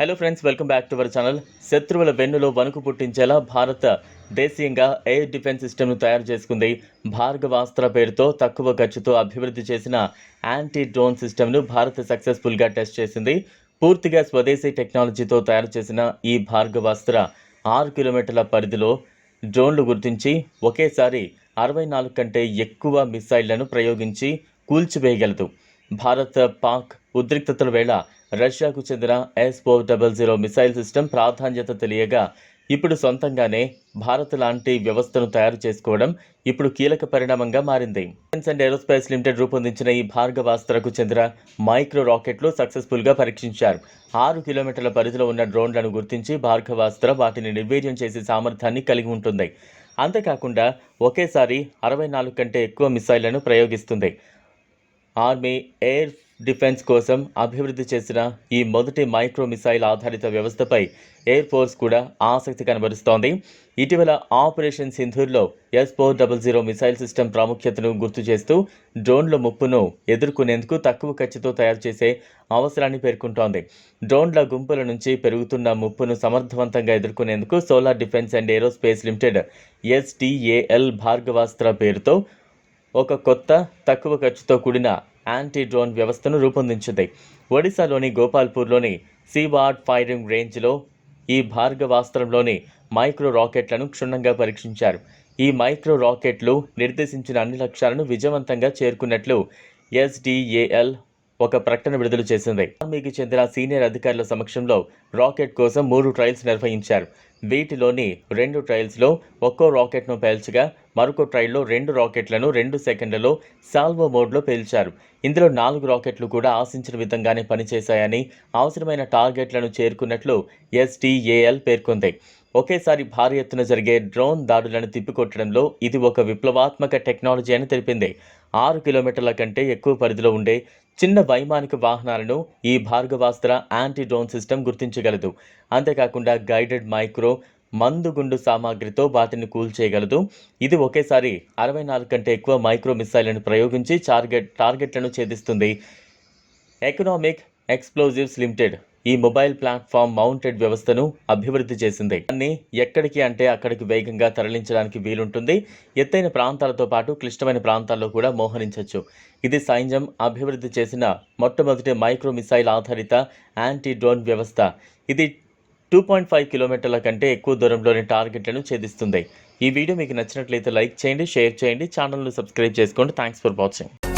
Hello friends welcome back to our channel శత్రువుల వెన్నులో వణుకు పుట్టించేలా భారత దేశీయంగా ఎయిర్ డిఫెన్స్ సిస్టమ్ను తయారు చేసుకుంది. భార్గవాస్త్ర పేరుతో తక్కువ ఖర్చుతో అభివృద్ధి చేసిన యాంటీ డ్రోన్ సిస్టమ్ను భారత్ సక్సెస్ఫుల్గా టెస్ట్ చేసింది. పూర్తిగా స్వదేశీ టెక్నాలజీతో తయారు చేసిన ఈ భార్గవాస్త్ర ఆరు కిలోమీటర్ల పరిధిలో డ్రోన్లు గుర్తించి ఒకేసారి అరవై నాలుగు కంటే ఎక్కువ మిసైళ్ళను ప్రయోగించి కూల్చివేయగలదు. భారత్ పాక్ ఉద్రిక్తతల వేళ రష్యాకు చెందిన S four double zero missile system ప్రాధాన్యత తెలియగా ఇప్పుడు సొంతంగానే భారత్ లాంటి వ్యవస్థను తయారు చేసుకోవడం ఇప్పుడు కీలక పరిణామంగా మారింది. డిఫెన్స్ అండ్ ఏరోస్పేస్ లిమిటెడ్ రూపొందించిన ఈ భార్గవాస్త్రకు చెందిన మైక్రో రాకెట్లు సక్సెస్ఫుల్గా పరీక్షించారు. ఆరు కిలోమీటర్ల పరిధిలో ఉన్న డ్రోన్లను గుర్తించి భార్గవాస్త్ర వాటిని నిర్వీర్యం చేసే సామర్థ్యాన్ని కలిగి ఉంటుంది. అంతేకాకుండా ఒకేసారి అరవై నాలుగు కంటే ఎక్కువ మిసైళ్ళను ప్రయోగిస్తుంది. ఆర్మీ ఎయిర్ డిఫెన్స్ కోసం అభివృద్ధి చేసిన ఈ మొదటి మైక్రో మిసైల్ ఆధారిత వ్యవస్థపై ఎయిర్ ఫోర్స్ కూడా ఆసక్తి కనబరుస్తోంది. ఇటీవల operation సింధూర్లో S four double zero missile system ప్రాముఖ్యతను గుర్తు చేస్తూ డ్రోన్ల ముప్పును ఎదుర్కొనేందుకు తక్కువ ఖర్చుతో తయారు చేసే అవసరాన్ని పేర్కొంటోంది. డ్రోన్ల గుంపుల నుంచి పెరుగుతున్న ముప్పును సమర్థవంతంగా ఎదుర్కొనేందుకు solar defence and aerospace limited STAL Bhargavastra పేరుతో ఒక కొత్త తక్కువ ఖర్చుతో కూడిన యాంటీ డ్రోన్ వ్యవస్థను రూపొందించింది. ఒడిశాలోని గోపాల్పూర్లోని సీవార్డ్ ఫైరింగ్ రేంజ్లో ఈ భార్గవాస్త్రంలోని మైక్రో రాకెట్లను క్షుణ్ణంగా పరీక్షించారు. ఈ మైక్రో రాకెట్లు నిర్దేశించిన అన్ని లక్ష్యాలను విజయవంతంగా చేరుకున్నట్లు ఎస్డిఏఎల్ ఒక ప్రకటన విడుదల చేసింది. ఆర్మీకి చెందిన సీనియర్ అధికారుల సమక్షంలో రాకెట్ కోసం మూడు ట్రయల్స్ నిర్వహించారు. వీటిలోని రెండు ట్రయల్స్లో ఒక్కో రాకెట్ను పేల్చగా మరొక ట్రయల్లో రెండు రాకెట్లను రెండు సెకండ్లలో సాల్వో మోడ్లో పేల్చారు. ఇందులో నాలుగు రాకెట్లు కూడా ఆశించిన విధంగానే పనిచేశాయని అవసరమైన టార్గెట్లను చేరుకున్నట్లు ఎస్టీఏఎల్ పేర్కొంది. ఒకేసారి భారీ ఎత్తున జరిగే డ్రోన్ దాడులను తిప్పికొట్టడంలో ఇది ఒక విప్లవాత్మక టెక్నాలజీ అని తెలిపింది. ఆరు కిలోమీటర్ల కంటే ఎక్కువ పరిధిలో ఉండే చిన్న వైమానిక వాహనాలను ఈ భార్గవాస్త్ర యాంటీ డ్రోన్ సిస్టమ్ గుర్తించగలదు. అంతేకాకుండా గైడెడ్ మైక్రో మందుగుండు సామాగ్రితో వాటిని కూల్చేయగలదు ఇది ఒకేసారి అరవై నాలుగు కంటే ఎక్కువ మైక్రో మిసైళ్ళను ప్రయోగించి టార్గెట్ టార్గెట్లను ఛేదిస్తుంది. ఎకనామిక్ ఎక్స్ప్లోజివ్స్ లిమిటెడ్ ఈ మొబైల్ ప్లాట్ఫామ్ మౌంటెడ్ వ్యవస్థను అభివృద్ధి చేసింది. దాన్ని ఎక్కడికి అంటే అక్కడికి వేగంగా తరలించడానికి వీలుంటుంది. ఎత్తైన ప్రాంతాలతో పాటు క్లిష్టమైన ప్రాంతాల్లో కూడా మోహరించవచ్చు ఇది సైన్యం అభివృద్ధి చేసిన మొట్టమొదటి మైక్రో మిసైల్ ఆధారిత యాంటీ డ్రోన్ వ్యవస్థ. ఇది టూ పాయింట్ ఫైవ్ కిలోమీటర్ల కంటే ఎక్కువ దూరంలోని టార్గెట్లను ఛేదిస్తుంది. ఈ వీడియో మీకు నచ్చినట్లయితే లైక్ చేయండి షేర్ చేయండి ఛానల్ను సబ్స్క్రైబ్ చేసుకోండి. Thanks for watching